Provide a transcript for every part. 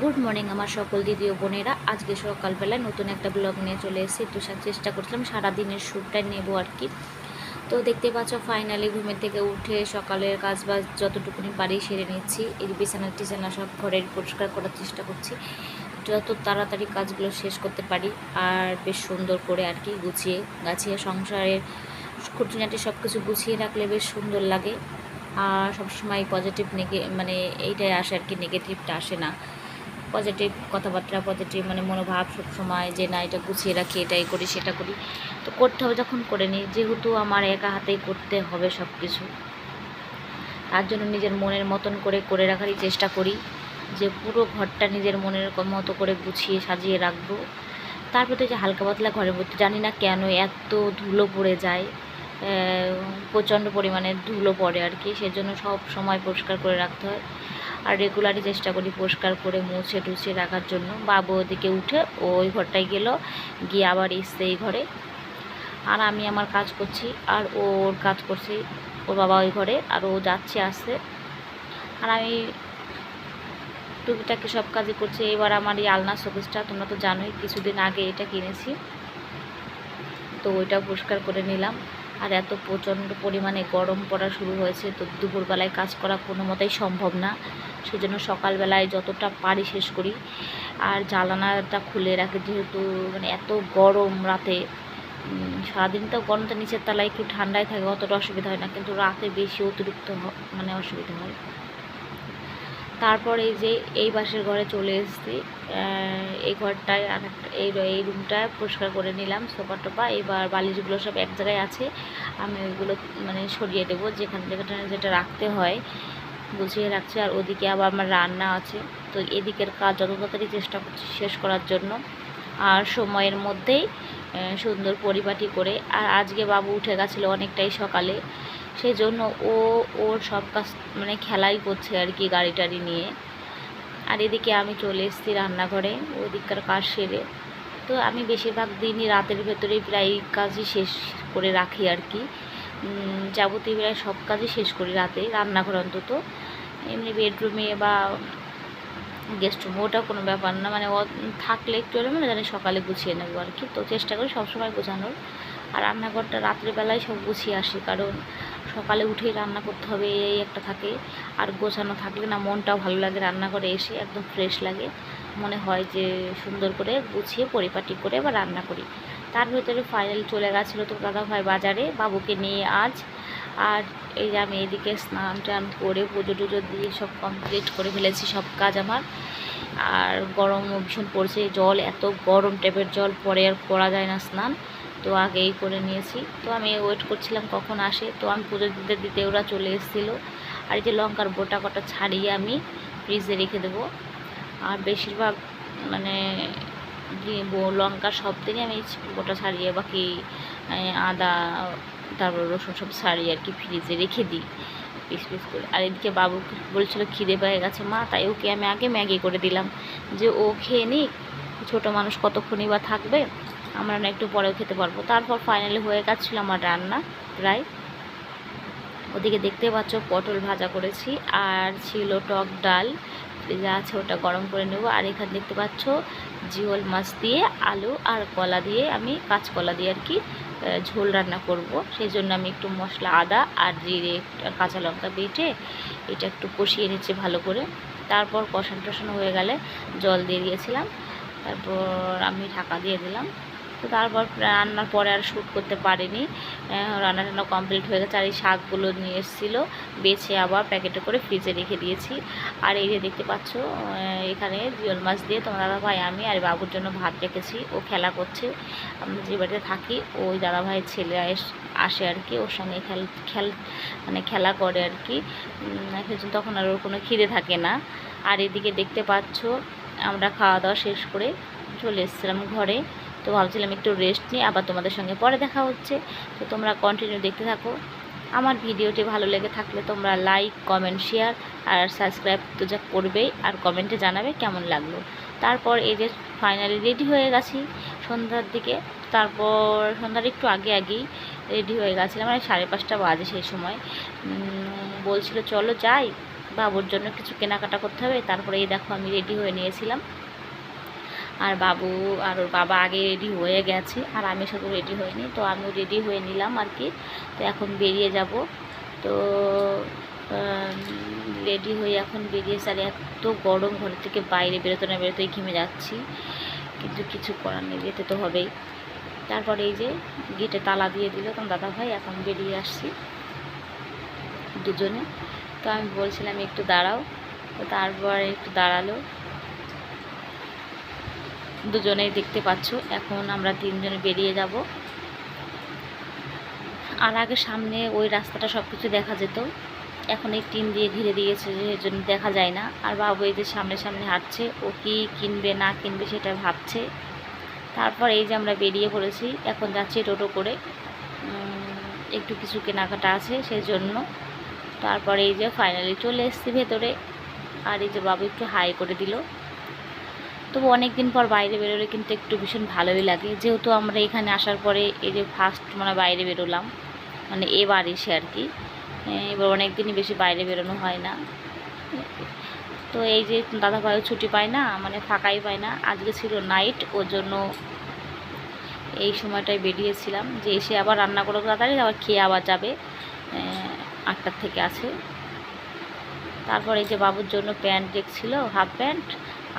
Good morning আমার সকল দিদি ও বোনেরা। আজকে সকালবেলায় নতুন একটা ব্লগ নিয়ে চলে এসেছি। তো সা- চেষ্টা করছিলাম সারাদিনের শ্যুটটা নেব আর কি। তো দেখতে পাচ্ছ ফাইনালি ঘুমের থেকে উঠে সকালের কাজ বাজ যতটুকুনি পারি সেরে নিচ্ছি। এই বিছানা টিছানা সব ঘরের পরিষ্কার করার চেষ্টা করছি। যত তাড়াতাড়ি কাজগুলো শেষ করতে পারি আর বেশ সুন্দর করে আর কি গুছিয়ে, গাছিয়ে সংসারের খুঁটিনাটি সব কিছু গুছিয়ে রাখলে বেশ সুন্দর লাগে। আর সবসময় পজিটিভ নেগে মানে এইটাই আসে আর কি নেগেটিভটা আসে না। পজিটিভ কথাবার্তা পজিটিভ মানে মনোভাব সবসময় যে না, এটা গুছিয়ে রাখি, এটাই করি, সেটা করি। তো করতে হবে যখন করে নিই, যেহেতু আমার একা হাতেই করতে হবে সব কিছু তার জন্য নিজের মনের মতন করে করে রাখারই চেষ্টা করি, যে পুরো ঘরটা নিজের মনের মতো করে গুছিয়ে সাজিয়ে রাখব। তারপরে যে হালকা পাতলা ঘরের মধ্যে, জানি না কেন এত ধুলো পড়ে যায় প্রচণ্ড পরিমাণে ধুলো পড়ে আর কি, সেজন্য সব সময় পরিষ্কার করে রাখতে হয়। আর রেগুলারই চেষ্টা করি পরিষ্কার করে মুছে টুছে রাখার জন্য। বাবু ওদিকে উঠে ওই ঘরটায় গেল, গিয়ে আবার এসছে এই ঘরে। আর আমি আমার কাজ করছি, আর ওর কাজ করছি, ওর বাবা ওই ঘরে, আর ও যাচ্ছে আসছে আর আমি টুকিটাকি সব কাজই করছি। এবার আমার এই আলনা শোকেসটা, তোমরা তো জানোই, কিছুদিন আগে এটা কিনেছি। তো ওইটা পরিষ্কার করে নিলাম। আর এত প্রচণ্ড পরিমাণে গরম পড়া শুরু হয়েছে, তো দুপুরবেলায় কাজ করা কোনো মতেই সম্ভব না। সেজন্য সকালবেলায় যতটা পারি শেষ করি। আর জ্বালানাটা খুলে রাখে যেহেতু মানে এত গরম রাতে। সারাদিন তো গরমটা নিচের তলায় একটু ঠান্ডায় থাকে, অতটা অসুবিধা হয় না। কিন্তু রাতে বেশি অতিরিক্ত মানে অসুবিধা হয়। তারপর এই যে এই পাশের ঘরে চলে এসেছি। এই ঘরটায় আর এই এই রুমটায় পরিষ্কার করে নিলাম সোফা টোপা এবার বালিশগুলো সব এক জায়গায় আছে। আমি ওইগুলো মানে সরিয়ে দেবো, যেখানে যেখানে যেটা রাখতে হয়, গুছিয়ে রাখছি। আর ওদিকে আবার আমার রান্না আছে। তো এদিকের কাজ যত তাড়াতাড়ি চেষ্টা করছি শেষ করার জন্য। আর সময়ের মধ্যেই সুন্দর পরিপাটি করে। আর আজকে বাবু উঠে গেছিল অনেকটাই সকালে। সেই জন্য ও, ওর সব কাজ মানে খেলাই করছে আর কি গাড়ি টাড়ি নিয়ে। আর এদিকে আমি চলে এসেছি রান্নাঘরে ওদিককার কাজ সেরে। তো আমি বেশিরভাগ দিনই রাতের ভেতরেই প্রায় কাজই শেষ করে রাখি আর কি। যাবতীয় প্রায় সব কাজই শেষ করি রাতে, রান্নাঘর অন্তত। এমনি বেডরুমে বা গেস্ট রুম ওটা কোনো ব্যাপার না। মানে থাকলে একটু হলে মানে জানি সকালে গুছিয়ে নেব আর কি। তো চেষ্টা করি সবসময় গোছানোর। আর রান্নাঘরটা রাত্রেবেলায় সব গুছিয়ে আসি, কারণ সকালে উঠেই রান্না করতে হবে, এই একটা থাকে। আর গোছানো থাকলে না মনটাও ভালো লাগে, রান্না করে এসে একদম ফ্রেশ লাগে। মনে হয় যে সুন্দর করে গুছিয়ে পরিপাটি করে বা রান্না করি। তার ভিতরে ফাইনাল চলে গেছিল তো দাদা ভাই বাজারে, বাবুকে নিয়ে আজ। আর এই যে আমি এদিকে স্নান টান করে পুজো টুজো দিয়ে সব কমপ্লিট করে ফেলেছি, সব কাজ আমার। আর গরম ভীষণ পড়ছে জল এত গরম ট্যাপের জল পরে আর করা যায় না স্নান। তো আগেই করে নিয়েছি। তো আমি ওয়েট করছিলাম কখন আসে। তো আমি পুজো দিতে দিতে ওরা চলে এসেছিল। আর এই যে লঙ্কার গোটা কটা ছাড়িয়ে আমি ফ্রিজে রেখে দেবো। আর বেশিরভাগ মানে লঙ্কা সব দিনই আমি গোটা ছাড়িয়ে বাকি আদা, তারপর রসুন সব ছাড়িয়ে আর কি ফ্রিজে রেখে দিই পিস পিস করে। আর এদিকে বাবু বলছিল খিদে পেয়ে গেছে। মা, তাই ওকে আমি আগে ম্যাগি করে দিলাম। যে ও খেয়ে নিক ছোটো মানুষ কতক্ষণই বা থাকবে, আমরা না একটু পরেও খেতে পারব। তারপর ফাইনালি হয়ে গেছিল আমার রান্না প্রায়। ওদিকে দেখতে পাচ্ছ পটল ভাজা করেছি, আর ছিল টক ডাল। যা আছে, ওটা গরম করে নেব। আর এখানে দেখতে পাচ্ছ জিওল মাছ দিয়ে আলু আর কলা দিয়ে আমি কাঁচকলা দিয়ে আর কি ঝোল রান্না করব। সেই জন্য আমি একটু মশলা, আদা আর জিরে কাঁচা লঙ্কা বেটে এটা একটু কষিয়ে নিচ্ছি ভালো করে। তারপর কষান টষানো হয়ে গেলে জল দিয়ে দিয়েছিলাম। তারপর আমি ঢাকা দিয়ে দিলাম। তো তারপর রান্নার পরে আর শ্যুট করতে পারিনি। রান্না টান্না কমপ্লিট হয়ে গেছে আর এই শাকগুলো নিয়ে এসেছিল। বেছে আবার প্যাকেটে করে ফ্রিজে রেখে দিয়েছি। আর এই যে দেখতে পাচ্ছ এখানে জিওল মাছ দিয়ে তোমার দাদা ভাই, আমি আর বাবুর জন্য ভাত রেখেছি। ও খেলা করছে। আমরা যে বাড়িতে থাকি, ওই দাদা ভাইয়ের ছেলে আস- আর কি, ওর সঙ্গে খেল খেল মানে খেলা করে আর কি। তখন আর ওর কোনো খিদে থাকে না। আর এদিকে দেখতে পাচ্ছ আমরা খাওয়া দাওয়া শেষ করে চলে এসেছিলাম ঘরে। তো ভাবছিলাম একটু রেস্ট নিই, আবার তোমাদের সঙ্গে পরে দেখা হচ্ছে। তো তোমরা কন্টিনিউ দেখতে থাকো। আমার ভিডিওটি ভালো লেগে থাকলে তোমরা লাইক কমেন্ট শেয়ার আর সাবস্ক্রাইব তো যা করবেই আর কমেন্টে জানাবে কেমন লাগল। তারপর এই যে ফাইনালি রেডি হয়ে গেছি সন্ধ্যার দিকে। তারপর সন্ধ্যার একটু আগে আগেই রেডি হয়ে গেছিলাম মানে সাড়ে পাঁচটা বাজে সেই সময়। বলছিল চলো যাই। বাবুর জন্য কিছু কেনাকাটা করতে হবে। তারপরে এই দেখো আমি রেডি হয়ে নিয়েছিলাম। আর বাবু আর ওর বাবা আগে রেডি হয়ে গেছে আর আমি শুধু রেডি হইনি। তো আমিও রেডি হয়ে নিলাম আর কি। তো এখন বেরিয়ে যাব। তো রেডি হয়ে এখন বেরিয়ে আর এত গরম ঘর থেকে বাইরে বেরোতে না বেরোতেই ঘেমে যাচ্ছি। কিন্তু কিছু করার নেই, যেতে তো হবেই। তারপরে এই যে গেটে তালা দিয়ে দিল তখন দাদা ভাই এখন বেরিয়ে আসছি দুজনে। তো আমি বলছিলাম একটু দাঁড়াও। তো তারপর একটু দাঁড়াল। দুজনেই দেখতে পাচ্ছ, এখন আমরা তিনজনে বেরিয়ে যাব। আর আগে সামনে ওই রাস্তাটা সব কিছু দেখা যেত। এখন এই টিন দিয়ে ঘিরে দিয়েছে যে জন্য দেখা যায় না। আর বাবু এই যে সামনে সামনে হাঁটছে, ও কি কিনবে, না কিনবে সেটা ভাবছে। তারপর এই যে আমরা বেরিয়ে পড়েছি, এখন যাচ্ছি টোটো করে। একটু কিছু কেনাকাটা আছে সেই জন্য তারপরে এই যে ফাইনালি চলে এসেছি ভেতরে। আর এই যে বাবু একটু হাই করে দিল। তবু অনেক দিন পর বাইরে বেরোলে কিন্তু একটু ভীষণ ভালোই লাগে। যেহেতু আমরা এখানে আসার পরে এই যে ফার্স্ট মানে বাইরে বেরোলাম মানে এবার এসে আর কি। এবার অনেক দিনই বেশি বাইরে বেরোনো হয় না। তো এই যে দাদা ভাইও ছুটি পায় না মানে ফাঁকাই পায় না। আজকে ছিল নাইট ওর জন্য এই সময়টায় বেরিয়েছিলাম। যে এসে আবার রান্না করে তাড়াতাড়ি, আবার খেয়ে আবার যাবে। আটটার থেকে আছে। তারপর এই যে বাবুর জন্য প্যান্ট দেখছিল, হাফ প্যান্ট,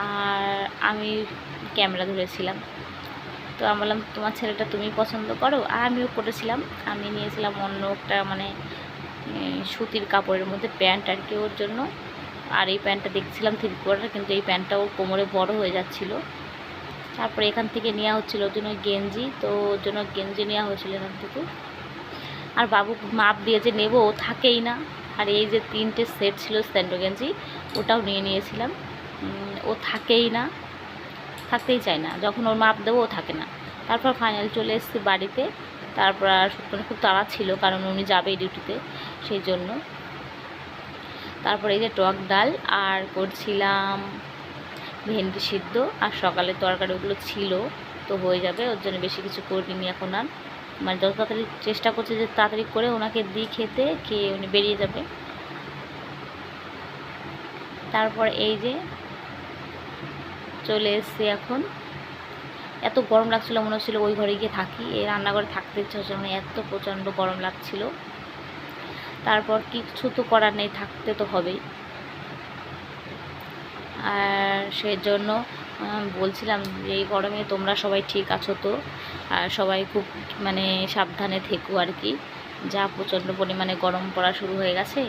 আর আমি ক্যামেরা ধরেছিলাম। তো আমি বললাম, তোমার ছেলেটা তুমি পছন্দ করো? আর আমিও করেছিলাম। আমি নিয়েছিলাম অন্য একটা মানে সুতির কাপড়ের মধ্যে প্যান্ট আর কি ওর জন্য। আর এই প্যান্টটা দেখছিলাম থ্রি কোয়ার্টার কিন্তু এই প্যান্টটা ওর কোমরে বড় হয়ে যাচ্ছিল। তারপরে এখান থেকে নেওয়া হচ্ছিল ওর জন্য গেঞ্জি, তো ওর জন্য গেঞ্জি নেওয়া হয়েছিল এখান থেকে। আর বাবু মাপ দিয়ে যে নেব, ও থাকেই না। আর এই যে তিনটে সেট ছিল স্যান্ডো গেঞ্জি, ওটাও নিয়ে নিয়েছিলাম। ও থাকেই না, থাকতেই চায় না। যখন ওর মাপ দেবো, ও থাকে না। তারপর ফাইনাল চলে এসেছি বাড়িতে। তারপর আর মানে খুব তাড়া ছিল, কারণ উনি যাবে ডিউটিতে, সেই জন্য। তারপরে এই যে টক ডাল আর করছিলাম ভেন্ডি সিদ্ধ। আর সকালে তরকারি ওগুলো ছিল, তো হয়ে যাবে। ওর জন্য বেশি কিছু করিনি এখন আর। মানে যত তাড়াতাড়ি চেষ্টা করছে যে তাড়াতাড়ি করে ওনাকে দিই খেতে, খেয়ে উনি বেরিয়ে যাবে। তারপর এই যে চলে এসছে এখন। এত গরম লাগছিল, মনে হচ্ছিল ওই ঘরে গিয়ে থাকি। এই রান্নাঘরে থাকতে ইচ্ছা হচ্ছে মানে এত প্রচণ্ড গরম লাগছিল। তারপর কিছু তো করার নেই, থাকতে তো হবেই। আর সেজন্য বলছিলাম যে এই গরমে তোমরা সবাই ঠিক আছো তো? আর সবাই খুব মানে সাবধানে থেকো আর কি। যা প্রচণ্ড পরিমাণে গরম পড়া শুরু হয়ে গেছে।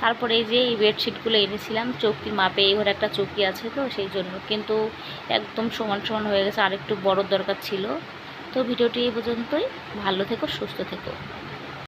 তারপরে এই যে এই বেডশিটগুলো এনেছিলাম, চৌকির মাপে এই ঘরে একটা চৌকি আছে তো, সেই জন্য। কিন্তু একদম সমান সমান হয়ে গেছে আর একটু বড় দরকার ছিল। তো ভিডিওটি এই পর্যন্তই। ভালো থেকো, সুস্থ থেকো।